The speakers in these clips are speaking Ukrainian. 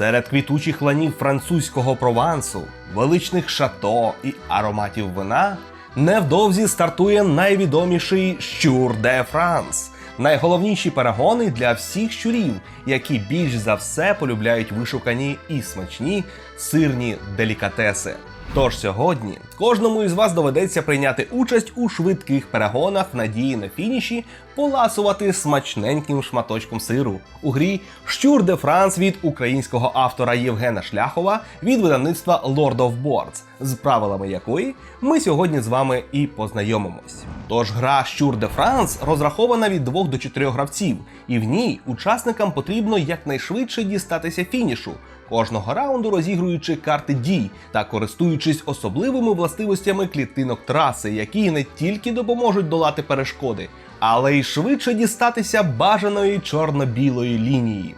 Серед квітучих ланів французького провансу, величних шато і ароматів вина невдовзі стартує найвідоміший щур де Франс. Найголовніші перегони для всіх щурів, які більш за все полюбляють вишукані і смачні сирні делікатеси. Тож сьогодні кожному із вас доведеться прийняти участь у швидких перегонах в надії на фініші поласувати смачненьким шматочком сиру у грі Щур де Франс від українського автора Євгена Шляхова від видавництва Lord of Boards, з правилами якої ми сьогодні з вами і познайомимось. Тож гра Щур де Франс розрахована від 2 до 4 гравців, і в ній учасникам потрібно якнайшвидше дістатися фінішу кожного раунду розігруючи карти дій та користуючись особливими властивостями клітинок траси, які не тільки допоможуть долати перешкоди, але й швидше дістатися бажаної чорно-білої лінії.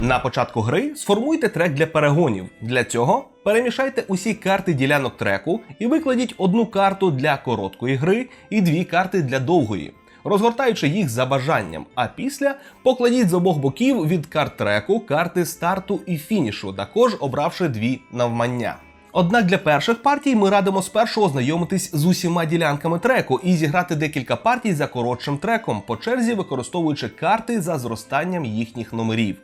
На початку гри сформуйте трек для перегонів. Для цього перемішайте усі карти ділянок треку і викладіть одну карту для короткої гри і дві карти для довгої розгортаючи їх за бажанням. А після покладіть з обох боків від карт треку карти старту і фінішу, також обравши дві навмання. Однак для перших партій ми радимо спершу ознайомитись з усіма ділянками треку і зіграти декілька партій за коротшим треком, по черзі використовуючи карти за зростанням їхніх номерів.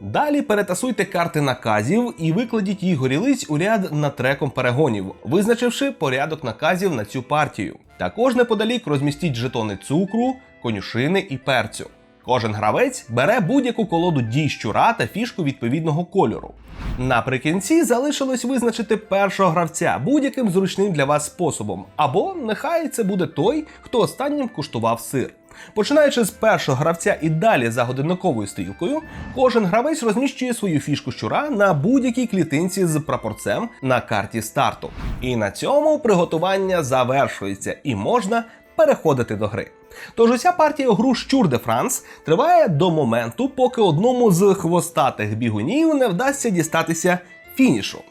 Далі перетасуйте карти наказів і викладіть їх горілиць у ряд над треком перегонів, визначивши порядок наказів на цю партію. Також неподалік розмістіть жетони цукру, конюшини і перцю. Кожен гравець бере будь-яку колоду дій щура та фішку відповідного кольору. Наприкінці залишилось визначити першого гравця будь-яким зручним для вас способом, або нехай це буде той, хто останнім куштував сир. Починаючи з першого гравця і далі за годинниковою стрілкою, кожен гравець розміщує свою фішку щура на будь-якій клітинці з прапорцем на карті старту. І на цьому приготування завершується і можна переходити до гри. Тож уся партія гру Щур де Франс триває до моменту, поки одному з хвостатих бігунів не вдасться дістатися фінішу.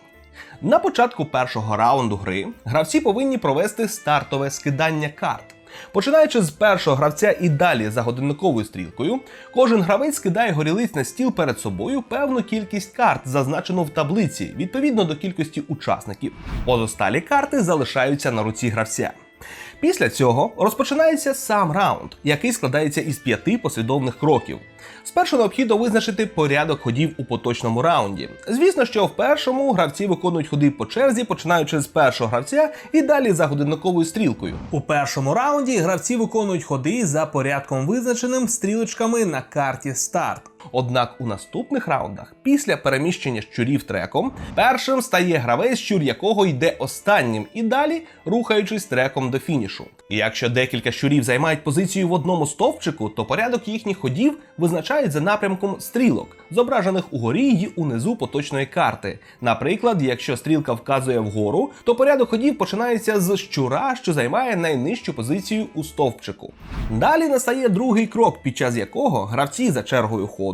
На початку першого раунду гри гравці повинні провести стартове скидання карт. Починаючи з першого гравця і далі за годинниковою стрілкою, кожен гравець скидає горілиць на стіл перед собою певну кількість карт, зазначену в таблиці, відповідно до кількості учасників. Позосталі карти залишаються на руці гравця. Після цього розпочинається сам раунд, який складається із п'яти послідовних кроків. Спершу необхідно визначити порядок ходів у поточному раунді. Звісно, що в першому гравці виконують ходи по черзі, починаючи з першого гравця і далі за годинниковою стрілкою. У першому раунді гравці виконують ходи за порядком визначеним стрілочками на карті старт. Однак у наступних раундах, після переміщення щурів треком, першим стає гравець, щур якого йде останнім, і далі рухаючись треком до фінішу. І якщо декілька щурів займають позицію в одному стовпчику, то порядок їхніх ходів визначають за напрямком стрілок, зображених угорі й унизу поточної карти. Наприклад, якщо стрілка вказує вгору, то порядок ходів починається з щура, що займає найнижчу позицію у стовпчику. Далі настає другий крок, під час якого гравці за чергою ходу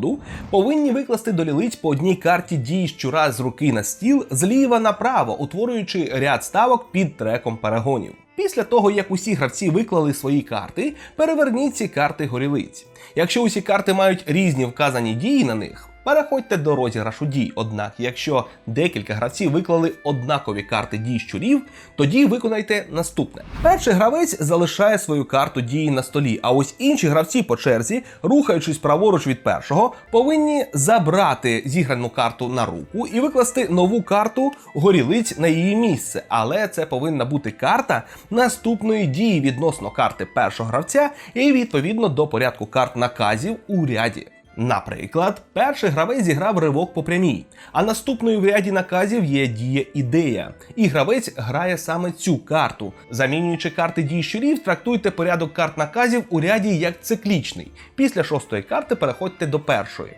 повинні викласти до лілиць по одній карті дії щура з руки на стіл зліва направо, утворюючи ряд ставок під треком перегонів. Після того, як усі гравці виклали свої карти, переверніть ці карти горілиць. Якщо усі карти мають різні вказані дії на них, переходьте до розіграшу дій. Однак, якщо декілька гравців виклали однакові карти дій щурів, тоді виконайте наступне: перший гравець залишає свою карту дії на столі, а ось інші гравці по черзі, рухаючись праворуч від першого, повинні забрати зіграну карту на руку і викласти нову карту горілиць на її місце. Але це повинна бути карта наступної дії відносно карти першого гравця і відповідно до порядку карт наказів у ряді. Наприклад, перший гравець зіграв ривок по прямій, а наступною в ряді наказів є дія ідея. І гравець грає саме цю карту. Замінюючи карти дій щурів, трактуйте порядок карт наказів у ряді як циклічний. Після шостої карти переходьте до першої.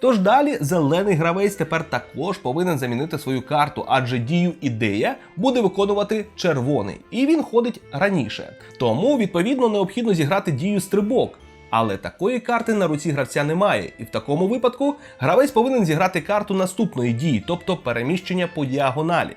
Тож далі зелений гравець тепер також повинен замінити свою карту, адже дію ідея буде виконувати червоний, і він ходить раніше. Тому відповідно необхідно зіграти дію стрибок. Але такої карти на руці гравця немає, і в такому випадку гравець повинен зіграти карту наступної дії, тобто переміщення по діагоналі.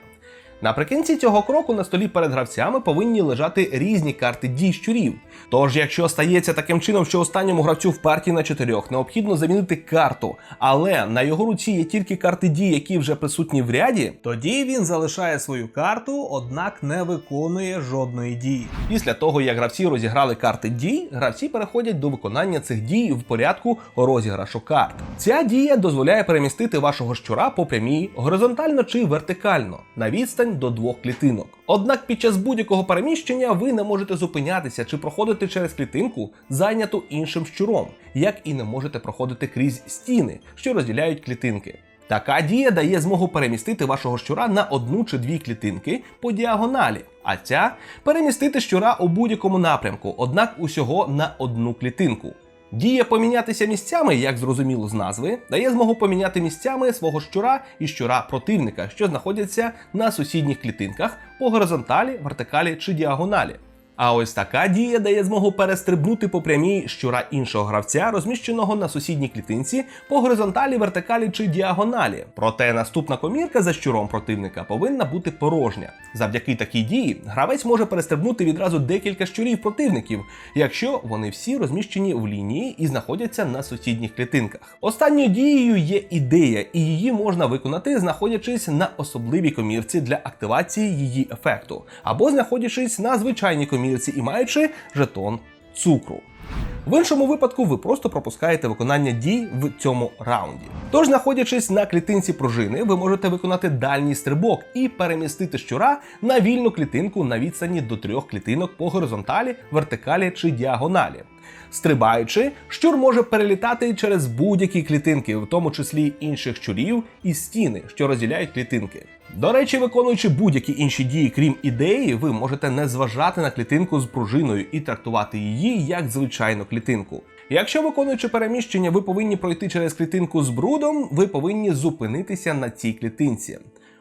Наприкінці цього кроку на столі перед гравцями повинні лежати різні карти дій щурів. Тож, якщо стається таким чином, що останньому гравцю в партії на чотирьох необхідно замінити карту, але на його руці є тільки карти дій, які вже присутні в ряді, Тоді він залишає свою карту, однак не виконує жодної дії. Після того, як гравці розіграли карти дій, гравці переходять до виконання цих дій в порядку розіграшу карт. Ця дія дозволяє перемістити вашого щура по прямій, горизонтально чи вертикально, на відстань до двох клітинок. Однак під час будь-якого переміщення ви не можете зупинятися чи проходити через клітинку, зайняту іншим щуром, як і не можете проходити крізь стіни, що розділяють клітинки. Така дія дає змогу перемістити вашого щура на одну чи дві клітинки по діагоналі, а ця перемістити щура у будь-якому напрямку, однак усього на одну клітинку. Дія помінятися місцями, як зрозуміло з назви, дає змогу поміняти місцями свого щура і щура противника, що знаходяться на сусідніх клітинках по горизонталі, вертикалі чи діагоналі. А ось така дія дає змогу перестрибнути по прямій щура іншого гравця, розміщеного на сусідній клітинці по горизонталі, вертикалі чи діагоналі. Проте наступна комірка за щуром противника повинна бути порожня. Завдяки такій дії гравець може перестрибнути відразу декілька щурів противників, якщо вони всі розміщені в лінії і знаходяться на сусідніх клітинках. Останньою дією є ідея, і її можна виконати, знаходячись на особливій комірці для активації її ефекту, або знаходячись на звичайній комірці і маючи жетон цукру. В іншому випадку ви просто пропускаєте виконання дій в цьому раунді. Тож, знаходячись на клітинці пружини, ви можете виконати дальній стрибок і перемістити щура на вільну клітинку на відстані до трьох клітинок по горизонталі, вертикалі чи діагоналі. Стрибаючи, щур може перелітати через будь-які клітинки, в тому числі інших щурів і стіни, що розділяють клітинки. До речі, виконуючи будь-які інші дії, крім ідеї, ви можете не зважати на клітинку з пружиною і трактувати її як звичайну клітинку. Якщо виконуючи переміщення, ви повинні пройти через клітинку з брудом, ви повинні зупинитися на цій клітинці.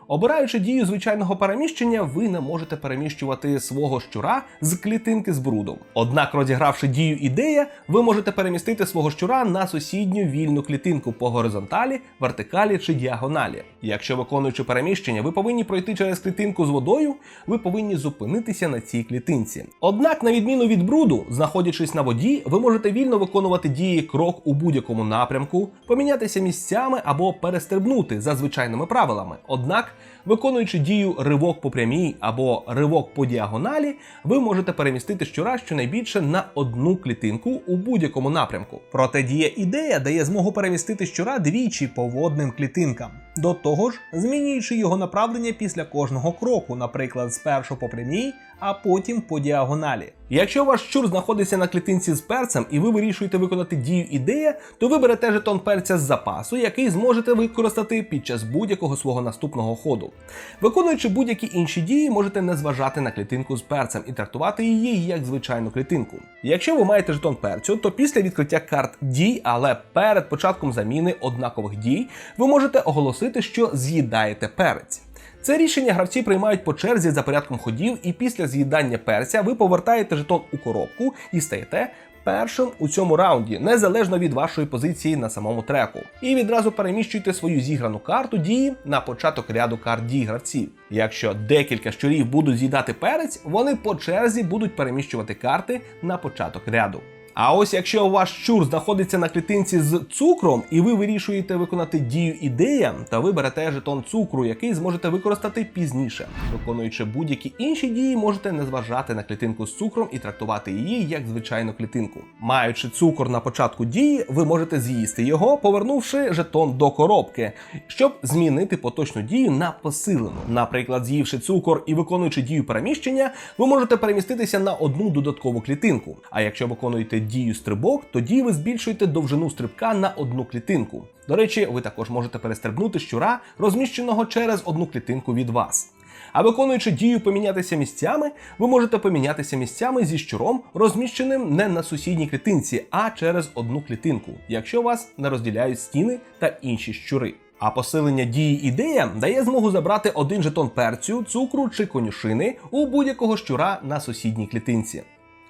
Обираючи дію звичайного переміщення, ви не можете переміщувати свого щура з клітинки з брудом. Однак, розігравши дію ідея, ви можете перемістити свого щура на сусідню вільну клітинку по горизонталі, вертикалі чи діагоналі. Якщо виконуючи переміщення, ви повинні пройти через клітинку з водою, ви повинні зупинитися на цій клітинці. Однак, на відміну від бруду, знаходячись на воді, ви можете вільно виконувати дії крок у будь-якому напрямку, помінятися місцями або перестрибнути за звичайними правилами. Однак, виконуючи дію ривок по прямій або ривок по діагоналі, ви можете перемістити щура щонайбільше на одну клітинку у будь-якому напрямку. Проте дія ідея дає змогу перемістити щура двічі по водним клітинкам. До того ж, змінюючи його направлення після кожного кроку, наприклад, спершу по прямій, а потім по діагоналі. Якщо ваш щур знаходиться на клітинці з перцем і ви вирішуєте виконати дію ідея, то ви берете жетон перця з запасу, який зможете використати під час будь-якого свого наступного ходу. Виконуючи будь-які інші дії, можете не зважати на клітинку з перцем і трактувати її як звичайну клітинку. Якщо ви маєте жетон перцю, то після відкриття карт дій, але перед початком заміни однакових дій, ви можете оголосити, що з'їдаєте перець. Це рішення гравці приймають по черзі за порядком ходів, і після з'їдання перця ви повертаєте жетон у коробку і стаєте першим у цьому раунді, незалежно від вашої позиції на самому треку. І відразу переміщуйте свою зіграну карту дії на початок ряду карт дій гравців. Якщо декілька щурів будуть з'їдати перець, вони по черзі будуть переміщувати карти на початок ряду. А ось якщо ваш щур знаходиться на клітинці з цукром, і ви вирішуєте виконати дію ідея, то ви берете жетон цукру, який зможете використати пізніше. Виконуючи будь-які інші дії, можете не зважати на клітинку з цукром і трактувати її як звичайну клітинку. Маючи цукор на початку дії, ви можете з'їсти його, повернувши жетон до коробки, щоб змінити поточну дію на посилену. Наприклад, з'ївши цукор і виконуючи дію переміщення, ви можете переміститися на одну додаткову клітинку. А якщо виконуєте дію стрибок, тоді ви збільшуєте довжину стрибка на одну клітинку. До речі, ви також можете перестрибнути щура, розміщеного через одну клітинку від вас. А виконуючи дію помінятися місцями, ви можете помінятися місцями зі щуром, розміщеним не на сусідній клітинці, а через одну клітинку, якщо вас не розділяють стіни та інші щури. А посилення дії ідея дає змогу забрати один жетон перцю, цукру чи конюшини у будь-якого щура на сусідній клітинці.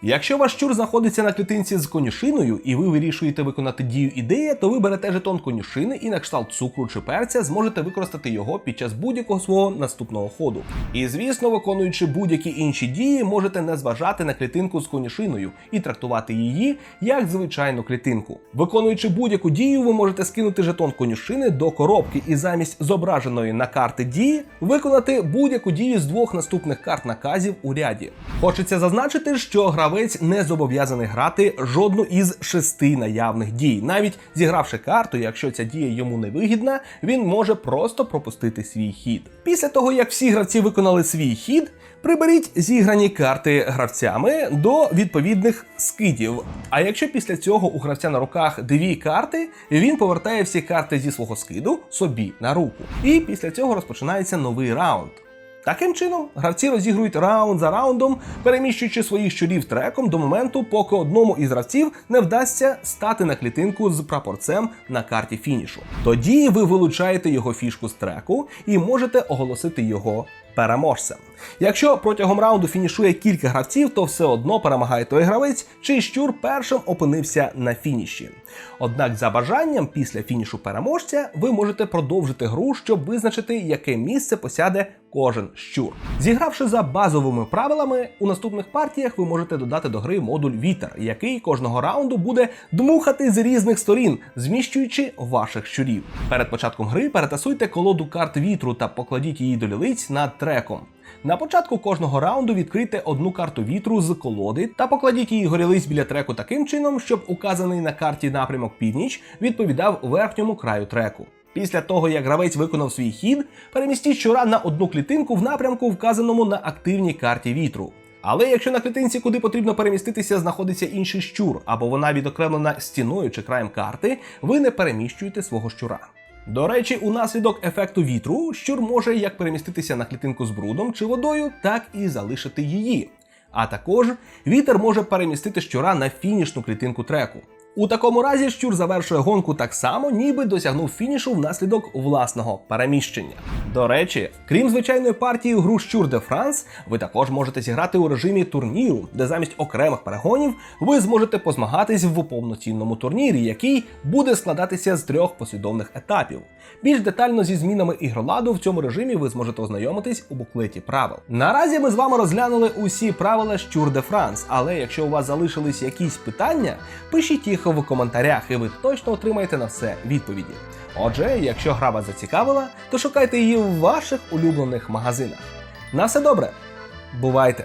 Якщо ваш щур знаходиться на клітинці з конюшиною, і ви вирішуєте виконати дію ідея, то ви берете жетон конюшини і на кшталт цукру чи перця зможете використати його під час будь-якого свого наступного ходу. І звісно, виконуючи будь-які інші дії, можете не зважати на клітинку з конюшиною і трактувати її як звичайну клітинку. Виконуючи будь-яку дію, ви можете скинути жетон конюшини до коробки і замість зображеної на карти дії виконати будь-яку дію з двох наступних карт наказів у ряді. Хочеться зазначити, що гравець не зобов'язаний грати жодну із шести наявних дій. Навіть зігравши карту, якщо ця дія йому не вигідна, він може просто пропустити свій хід. Після того, як всі гравці виконали свій хід, приберіть зіграні карти гравцями до відповідних скидів. А якщо після цього у гравця на руках дві карти, він повертає всі карти зі свого скиду собі на руку. І після цього розпочинається новий раунд. Таким чином, гравці розігрують раунд за раундом, переміщуючи своїх щурів треком до моменту, поки одному із гравців не вдасться стати на клітинку з прапорцем на карті фінішу. Тоді ви вилучаєте його фішку з треку і можете оголосити його переможцем. Якщо протягом раунду фінішує кілька гравців, то все одно перемагає той гравець, чий щур першим опинився на фініші. Однак, за бажанням, після фінішу переможця, ви можете продовжити гру, щоб визначити, яке місце посяде кожен щур. Зігравши за базовими правилами, у наступних партіях ви можете додати до гри модуль вітер, який кожного раунду буде дмухати з різних сторін, зміщуючи ваших щурів. Перед початком гри перетасуйте колоду карт вітру та покладіть її до лілиць над треком. На початку кожного раунду відкрийте одну карту вітру з колоди та покладіть її горілиць біля треку таким чином, щоб указаний на карті напрямок північ відповідав верхньому краю треку. Після того, як гравець виконав свій хід, перемістіть щура на одну клітинку в напрямку, вказаному на активній карті вітру. Але якщо на клітинці, куди потрібно переміститися, знаходиться інший щур, або вона відокремлена стіною чи краєм карти, ви не переміщуєте свого щура. До речі, унаслідок ефекту вітру щур може як переміститися на клітинку з брудом чи водою, так і залишити її. А також вітер може перемістити щура на фінішну клітинку треку. У такому разі щур завершує гонку так само, ніби досягнув фінішу внаслідок власного переміщення. До речі, крім звичайної партії гру Щур де Франс, ви також можете зіграти у режимі турніру, де замість окремих перегонів ви зможете позмагатись в повноцінному турнірі, який буде складатися з трьох послідовних етапів. Більш детально зі змінами ігроладу в цьому режимі ви зможете ознайомитись у буклеті правил. Наразі ми з вами розглянули усі правила Щур де Франс, але якщо у вас залишились якісь питання, пишіть їх в коментарях, і ви точно отримаєте на все відповіді. Отже, якщо гра вас зацікавила, то шукайте її в ваших улюблених магазинах. На все добре, бувайте!